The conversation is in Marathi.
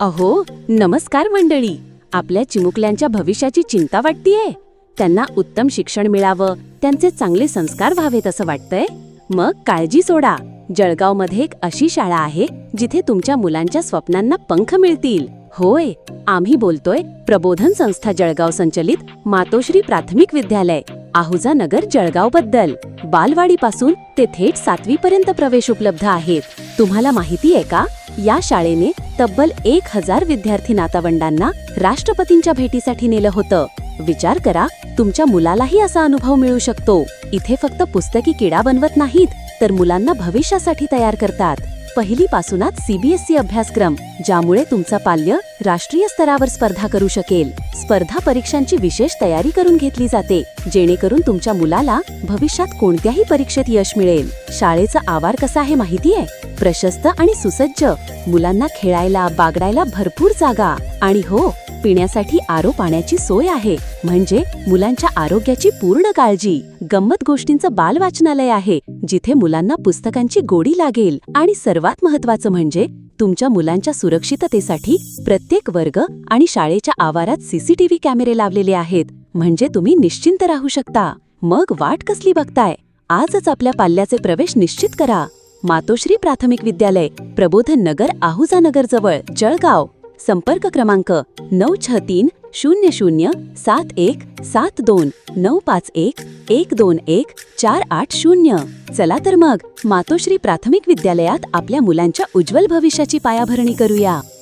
अहो नमस्कार मंडळी. आपल्या चिमुकल्यांच्या भविष्याची चिंता वाटतीये. त्यांना उत्तम शिक्षण मिळावं त्यांचे चांगले संस्कार व्हावेत असं वाटतंय. मग काळजी सोडा. जळगावमध्ये एक अशी शाळा आहे जिथे तुमच्या मुलांच्या स्वप्नांना पंख मिळतील. होय आम्ही बोलतोय प्रबोधन संस्था जळगाव संचलित मातोश्री प्राथमिक विद्यालय आहुजा नगर जळगावबद्दल बालवाडीपासून ते थेट सातवी पर्यंत प्रवेश उपलब्ध आहेत. तुम्हाला माहिती आहे का? या शाळेने तब्बल एक हजार विद्यार्थी नातावंडांना राष्ट्रपतींच्या भेटीसाठी नेलं होतं. विचार करा तुमच्या मुलालाही असा अनुभव मिळू शकतो. इथे फक्त पुस्तकी किडा बनवत नाहीत तर मुलांना भविष्यासाठी तयार करतात. पहिलीपासूनच सीबीएसई अभ्यासक्रम ज्यामुळे तुमचा पाल्य राष्ट्रीय स्तरावर स्पर्धा करू शकेल. स्पर्धा परीक्षांची विशेष तयारी करून घेतली जाते. जेणेकरून तुमच्या मुलाला भविष्यात कोणत्याही परीक्षेत यश मिळेल. शाळेचा आवार कसा आहे माहितीये प्रशस्त आणि सुसज्ज. मुलांना खेळायला बागडायला भरपूर जागा. आणि हो पिण्यासाठी आरो पाण्याची सोय आहे. म्हणजे मुलांच्या आरोग्याची पूर्ण काळजी. गंमत गोष्टींचं बाल वाचनालय आहे जिथे मुलांना पुस्तकांची गोडी लागेल. आणि सर्वात महत्वाचं म्हणजे तुमच्या मुलांच्या सुरक्षिततेसाठी प्रत्येक वर्ग आणि शाळेच्या आवारात सीसीटीव्ही कॅमेरे लावलेले आहेत. म्हणजे तुम्ही निश्चिंत राहू शकता. मग वाट कसली बघताय? आजच आपल्या पाल्याचे प्रवेश निश्चित करा. मातोश्री प्राथमिक विद्यालय प्रबोधन नगर आहुजानगर जवळ जळगाव. संपर्क क्रमांक नऊ छ तीन शून्य शून्य सात एक सात दोन नऊ पाच एक एक दोन एक चार आठ शून्य. चला तर मग मातोश्री प्राथमिक विद्यालयात आपल्या मुलांच्या उज्ज्वल भविष्याची पायाभरणी करूया.